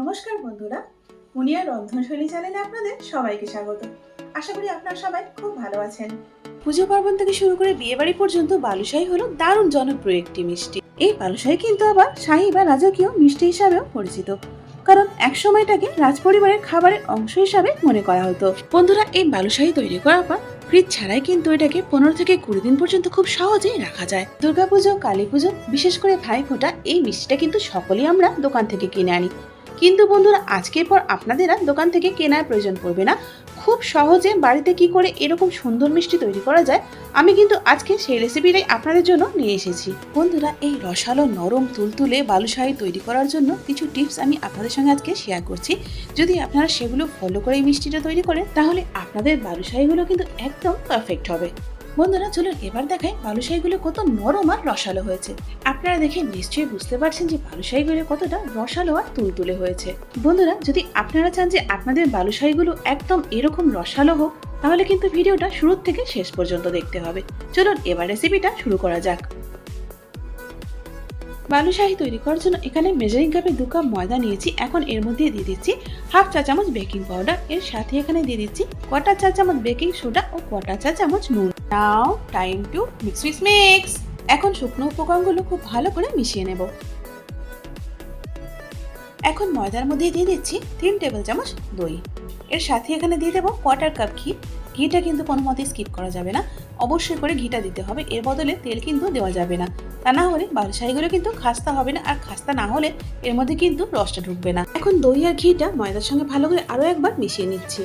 নমস্কার বন্ধুরা মুনিয়া রন্ধনশৈলী চ্যানেলে আপনাদের সবাইকে স্বাগত। আশা করি আপনারা সবাই খুব ভালো আছেন। পুজো পার্বণ থেকে শুরু করে বিয়ে বাড়ি পর্যন্ত বালুশাহী হলো দারুণ জনপ্রিয় একটি মিষ্টি। এই বালুশাহী কিন্তু আবার শাহী বা রাজকীয় মিষ্টি হিসাবেও পরিচিত। কারণ এক সময়টাকে রাজপরিবারের খাবারের অংশ হিসাবে মনে করা হতো। বন্ধুরা, এই বালুশাহী তৈরি করার পর ফ্রিজ ছাড়াই কিন্তু এটাকে পনেরো থেকে কুড়ি দিন পর্যন্ত খুব সহজেই রাখা যায়। দুর্গাপুজো কালী পুজো বিশেষ করে ভাইফোঁটা, এই মিষ্টিটা কিন্তু সকলেই আমরা দোকান থেকে কিনে আনি। কিন্তু বন্ধুরা, আজকের পর আপনাদের আর দোকান থেকে কেনার প্রয়োজন পড়বে না। খুব সহজে বাড়িতে কি করে এরকম সুন্দর মিষ্টি তৈরি করা যায়, আমি কিন্তু আজকে সেই রেসিপিটাই আপনাদের জন্য নিয়ে এসেছি। বন্ধুরা, এই রসালো নরম তুলতুলে বালুশাহী তৈরি করার জন্য কিছু টিপস আমি আপনাদের সঙ্গে আজকে শেয়ার করছি। যদি আপনারা সেগুলো ফলো করে এই মিষ্টিটা তৈরি করেন, তাহলে আপনাদের বালুশাহীগুলো কিন্তু একদম পারফেক্ট হবে। বন্ধুরা, চলুন এবার দেখাই বালুশাহীগুলো কত নরম আর রসালো হয়েছে। আপনারা দেখে নিশ্চয়ই বুঝতে পারছেন যে বালুশাহীগুলো কতটা রসালো আর তুলতুলে হয়েছে। বন্ধুরা, যদি আপনারা চান যে আপনাদের বালুশাহীগুলো একদম এরকম রসালো হোক, তাহলে কিন্তু ভিডিওটা শুরু থেকে শেষ পর্যন্ত দেখতে হবে। চলুন এবার রেসিপিটা শুরু করা যাক। বালুশাহি তৈরি করার জন্য এখানে মেজারিং কাপে দু কাপ ময়দা নিয়েছি। এখন এর মধ্যে দিয়ে দিচ্ছি হাফ চা চামচ বেকিং পাউডার এর সাথে এখানে দিয়ে দিচ্ছি কটা চা চামচ বেকিং সোডা ও কটা চা চামচ নুন। Now time to mix mix mix এখন শুকনো উপকরণগুলো খুব ভালো করে মিশিয়ে নেব। এখন ময়দার মধ্যে দিয়ে দিচ্ছি তিন টেবিল চামচ দই। এর সাথে এখানে দিয়ে দেবো কোয়ার্টার কাপ ঘি। ঘিটা কিন্তু কোনো মতেই স্কিপ করা যাবে না। অবশ্যই করে ঘিটা দিতে হবে। এর বদলে তেল কিন্তু দেওয়া যাবে না। তা না হলে বালুশাহিগুলো কিন্তু খাস্তা হবে না। আর খাস্তা না হলে এর মধ্যে কিন্তু রসটা ঢুকবে না। এখন দই আর ঘিটা ময়দার সঙ্গে ভালো করে আরও একবার মিশিয়ে নিচ্ছি।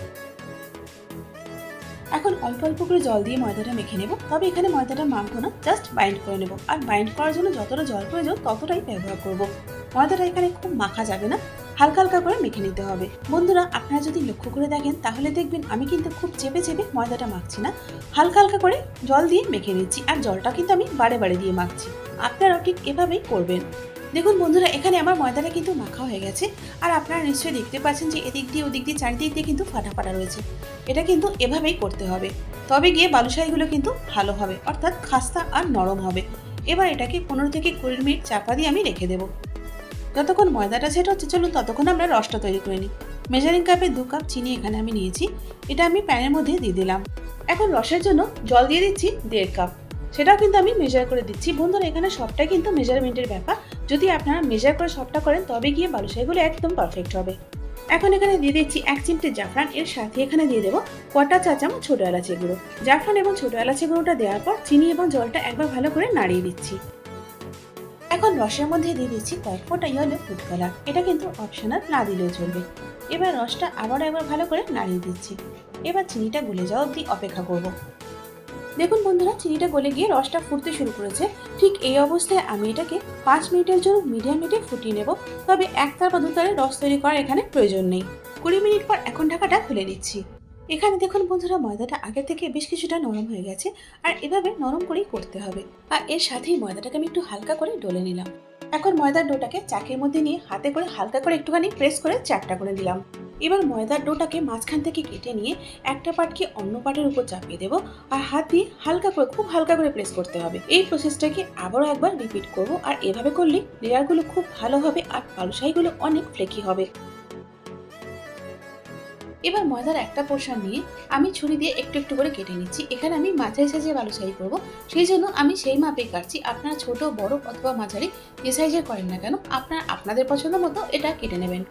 এখন অল্প অল্প করে জল দিয়ে ময়দাটা মেখে নেব। তবে এখানে ময়দাটা মাখবো না জাস্ট বাইন্ড করে নেব। আর বাইন্ড করার জন্য যতটা জল প্রয়োজন ততটাই ব্যবহার করব। ময়দাটা এখানে খুব মাখা যাবে না, হালকা হালকা করে মেখে নিতে হবে। বন্ধুরা, আপনারা যদি লক্ষ্য করে দেখেন, তাহলে দেখবেন আমি কিন্তু খুব চেপে চেপে ময়দাটা মাখছি না। হালকা হালকা করে জল দিয়ে মেখে নিচ্ছি, আর জলটা কিন্তু আমি বারে বারে দিয়ে মাখছি। আপনারাও ঠিক এভাবেই করবেন। দেখুন বন্ধুরা, এখানে আমার ময়দাটা কিন্তু মাখা হয়ে গেছে। আর আপনারা নিশ্চয়ই দেখতে পাচ্ছেন যে এদিক দিয়ে ওদিক দিয়ে চারিদিক দিয়ে কিন্তু ফাটা ফাটা রয়েছে। এটা কিন্তু এভাবেই করতে হবে। তবে গিয়ে বালুশাহিগুলো কিন্তু ভালো হবে, অর্থাৎ খাস্তা আর নরম হবে। এবার এটাকে পনেরো থেকে কুড়ি মিনিট চাপা দিয়ে আমি রেখে দেবো। যতক্ষণ ময়দাটা সেট হচ্ছে, চলুন ততক্ষণ আমরা রসটা তৈরি করে নিই। মেজারিং কাপে দু কাপ চিনি এখানে আমি নিয়েছি। এটা আমি প্যানের মধ্যে দিয়ে দিলাম। এখন রসের জন্য জল দিয়ে দিচ্ছি দেড় কাপ সেটাও কিন্তু আমি মেজার করে দিচ্ছি। বন্ধুরা, এখানে সবটাই কিন্তু মেজারমেন্টের ব্যাপার। যদি আপনারা মেজার করে সবটা করেন, তবে গিয়ে বালুশাহিগুলো একদম পারফেক্ট হবে। এখন এখানে দিয়ে দিচ্ছি এক চিমটে জাফরান। এর সাথে এখানে দিয়ে দেবো কটা চা চামচ ছোটো এলাচি গুঁড়ো। জাফরান এবং ছোটো এলাচি গুঁড়োটা দেওয়ার পর চিনি এবং জলটা একবার ভালো করে নাড়িয়ে দিচ্ছি। এখন রসের মধ্যে দিয়ে দিচ্ছি কয়েক ফোঁটা ইয়েলো ফুড কালার এটা কিন্তু অপশনাল না দিলেও চলবে। এবার রসটা আবার একবার ভালো করে নাড়িয়ে দিচ্ছি। এবার চিনিটা গলে যাওয়া অবধি অপেক্ষা করব। দেখুন বন্ধুরা, চিনিটা গলে গিয়ে রসটা ফুটতে শুরু করেছে। ঠিক এই অবস্থায় আমি এটাকে পাঁচ মিনিটের জন্য মিডিয়াম হিটে ফুটিয়ে নেব। তবে একতার বা দুতারে রস তৈরি করার এখানে প্রয়োজন নেই। কুড়ি মিনিট পর এখন ঢাকাটা খুলে নিচ্ছি। এখানে দেখুন বন্ধুরা, ময়দাটা আগে থেকে বেশ কিছুটা নরম হয়ে গেছে। আর এভাবে নরম করেই করতে হবে। আর এর সাথেই ময়দাটাকে আমি একটু হালকা করে ডলে নিলাম। এখন ময়দার ডোটাকে চাকের মধ্যে নিয়ে হাতে করে হালকা করে একটুখানি প্রেস করে চারটা করে দিলাম। এবার ময়দার ডোটাকে মাঝখান থেকে কেটে নিয়ে একটা পাটকে অন্য পাটের উপর চাপিয়ে দেবো আর হাত দিয়ে হালকা করে, খুব হালকা করে প্রেস করতে হবে। এই প্রসেসটাকে আবারও একবার রিপিট করব আর এভাবে করলে লেয়ারগুলো খুব ভালো হবে আর বালুশাহিগুলো অনেক ফ্লেকি হবে। এবার ময়দার একটা পোর্শন নিয়ে আমি ছুরি দিয়ে একটু একটু করে কেটে নিচ্ছি। এখানে আমি মাঝারি সাইজে বালুশাহি করব। সেই জন্য আমি সেই মাপে কাটছি। আপনারা ছোট, বড় অথবা মাঝারি যে সাইজের করেন না কেন, আপনারা আপনাদের পছন্দ মতো এটা কেটে নেবেন।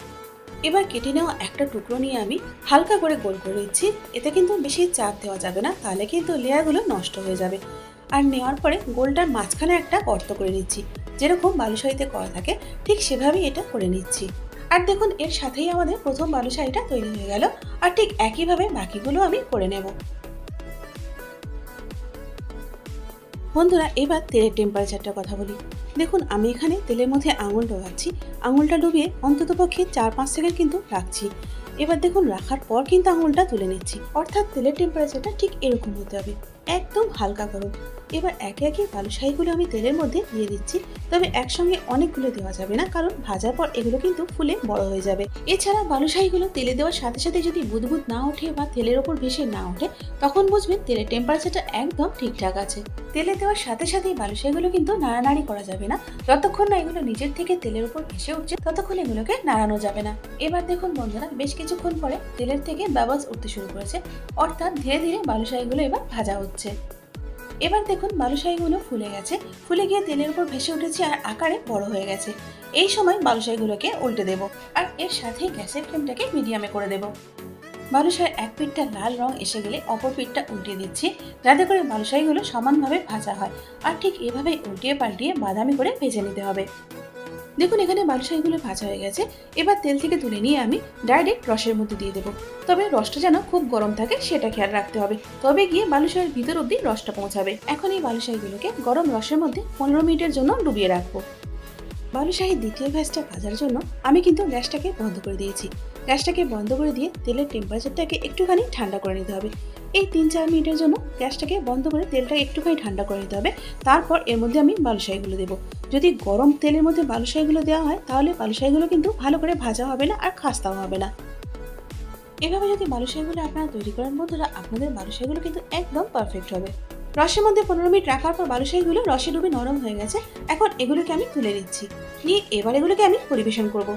এবার কেটে নেওয়া একটা টুকরো নিয়ে আমি হালকা করে গোল করে নিচ্ছি। এতে কিন্তু বেশি চাপ দেওয়া যাবে না, তাহলে কিন্তু লেয়ারগুলো নষ্ট হয়ে যাবে। আর নেওয়ার পরে গোলটার মাঝখানে একটা গর্ত করে নিচ্ছি, যেরকম বালুশাহিতে করা থাকে, ঠিক সেভাবেই এটা করে নিচ্ছি। আর দেখুন, এর সাথেই আমাদের প্রথম বালুশাহিটা তৈরি হয়ে গেল, আর ঠিক একইভাবে বাকিগুলো আমি করে নেব। বন্ধুরা, এবার তেলের টেম্পারেচারটার কথা বলি। দেখুন, আমি এখানে তেলের মধ্যে আঙুল ডোবাচ্ছি আঙুলটা ডুবিয়ে অন্তত পক্ষে চার পাঁচ সেকেন্ড কিন্তু রাখছি। এবার দেখুন, রাখার পর কিন্তু আঙুলটা তুলে নিচ্ছি। অর্থাৎ তেলের টেম্পারেচারটা ঠিক এরকম হতে হবে। একদম হালকা করুন এবার একে একে বালুশাহিগুলো আমি তেলের মধ্যে দিয়ে দিচ্ছি। তবে একসঙ্গে অনেকগুলো দেওয়া যাবে না, কারণ ভাজার পর এগুলো কিন্তু ফুলে বড় হয়ে যাবে। এছাড়া বালুশাহিগুলো তেলে দেওয়ার সাথে সাথে যদি বুদবুদ না ওঠে বা তেলের ওপর ভেসে না ওঠে, তখন বুঝবেন তেলের টেম্পারেচারটা একদম ঠিকঠাক আছে। তেলে দেওয়ার সাথে সাথেই বালুশাহিগুলো কিন্তু নাড়ানাড়ি করা যাবে না। যতক্ষণ না এগুলো নিজের থেকে তেলের উপর ভেসে উঠছে, ততক্ষণ এগুলোকে নাড়ানো যাবে না। এবার দেখুন বন্ধুরা, বেশ কিছুক্ষণ পরে তেলের থেকে বাবলস উঠতে শুরু করেছে। অর্থাৎ ধীরে ধীরে বালুশাহিগুলো এবার ভাজা হচ্ছে। এবার দেখুন বালুশাহিগুলো ফুলে গেছে। ফুলে গিয়ে তেলের উপর ভেসে উঠেছে আর আকারে বড় হয়ে গেছে। এই সময় বালুশাহিগুলোকে উল্টে দেব আর এর সাথে গ্যাসের ফ্লেমটাকে মিডিয়ামে করে দেব। বালুশাহের এক পিঠটা লাল রং এসে গেলে অপর পিঠটা উল্টে দিচ্ছি। যাতে করে বালুশাহিগুলো সমানভাবে ভাজা হয়। আর ঠিক এভাবেই উল্টিয়ে পাল্টিয়ে বাদামি করে ভেজে নিতে হবে। দেখুন, এখানে বালুশাহিগুলো ভাজা হয়ে গেছে। এবার তেল থেকে তুলে নিয়ে আমি ডাইরেক্ট রসের মধ্যে দিয়ে দেবো। তবে রসটা যেন খুব গরম থাকে, সেটা খেয়াল রাখতে হবে। তবে গিয়ে বালুশাহির ভিতর অব্দি রসটা পৌঁছাবে। এখন এই বালুশাহিগুলোকে গরম রসের মধ্যে পনেরো মিনিটের জন্য ডুবিয়ে রাখব। বালুশাহির দ্বিতীয় গ্যাসটা ভাজার জন্য আমি কিন্তু গ্যাসটাকে বন্ধ করে দিয়েছি। গ্যাসটাকে বন্ধ করে দিয়ে তেলের টেম্পারেচারটাকে একটুখানি ঠান্ডা করে নিতে হবে। এই তিন চার মিনিটের জন্য গ্যাসটাকে বন্ধ করে তেলটাকে একটুখানি ঠান্ডা করে নিতে হবে। তারপর এর মধ্যে আমি বালুশাহিগুলো দেবো। যদি গরম তেলের মধ্যে বালুশাইগুলো দেওয়া হয়, তাহলে বালুশাইগুলো কিন্তু ভালো করে ভাজা হবে না আর খাস্তাও হবে না। এভাবে যদি বালুশাইগুলো আপনারা তৈরি করেন, বন্ধুরা, আপনাদের বালুশাইগুলো কিন্তু একদম পারফেক্ট হবে। রসের মধ্যে পনেরো মিনিট রাখার পর বালুশাইগুলো রসে ডুবে নরম হয়ে গেছে। এখন এগুলোকে আমি তুলে নিচ্ছি। নিয়ে এবার এগুলোকে আমি পরিবেশন করব।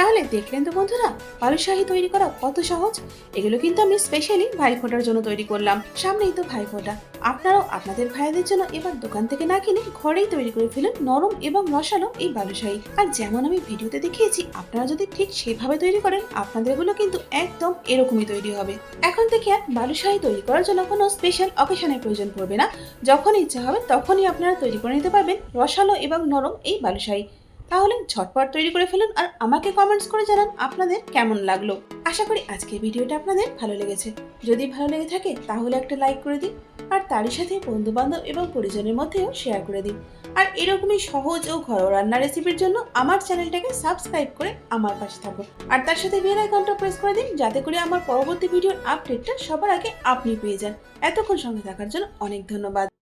তাহলে দেখলেন তো বন্ধুরা বালুশাহি তৈরি করা কত সহজ? এগুলো কিন্তু আমি স্পেশালি ভাইফোঁটার জন্য তৈরি করলাম। সামনেই তো ভাইফোঁটা। আপনারাও আপনাদের ভাইদের জন্য এবার দোকান থেকে না কিনে ঘরেই তৈরি করে ফেলুন নরম এবং রসালো এই বালুশাহী আর যেমন আমি ভিডিওতে দেখিয়েছি, আপনারা যদি ঠিক সেভাবে তৈরি করেন, আপনাদেরগুলো কিন্তু একদম এরকমই তৈরি হবে। এখন থেকে আর বালুশাহী তৈরি করার জন্য কোনো স্পেশাল অকেশনের প্রয়োজন পড়বে না। যখন ইচ্ছা হবে তখনই আপনারা তৈরি করে নিতে পারবেন রসালো এবং নরম এই বালুশাহি তাহলে ঝটপট তৈরি করে ফেলুন আর আমাকে কমেন্টস করে জানান আপনাদের কেমন লাগল। আশা করি আজকের ভিডিওটা আপনাদের ভালো লেগেছে। যদি ভালো লেগে থাকে তাহলে একটা লাইক করে দিন আর তারই সাথে বন্ধু বান্ধব এবং পরিজনের মধ্যেও শেয়ার করে দিন। আর এরকমই সহজ ও ঘরোয়া রান্না রেসিপির জন্য আমার চ্যানেলটাকে সাবস্ক্রাইব করে আমার পাশে থাকুন। আর তার সাথে বেল আইকনটা প্রেস করে দিন যাতে করে আমার পরবর্তী ভিডিওর আপডেটটা সবার আগে আপনি পেয়ে যান। এতক্ষণ সঙ্গে থাকার জন্য অনেক ধন্যবাদ।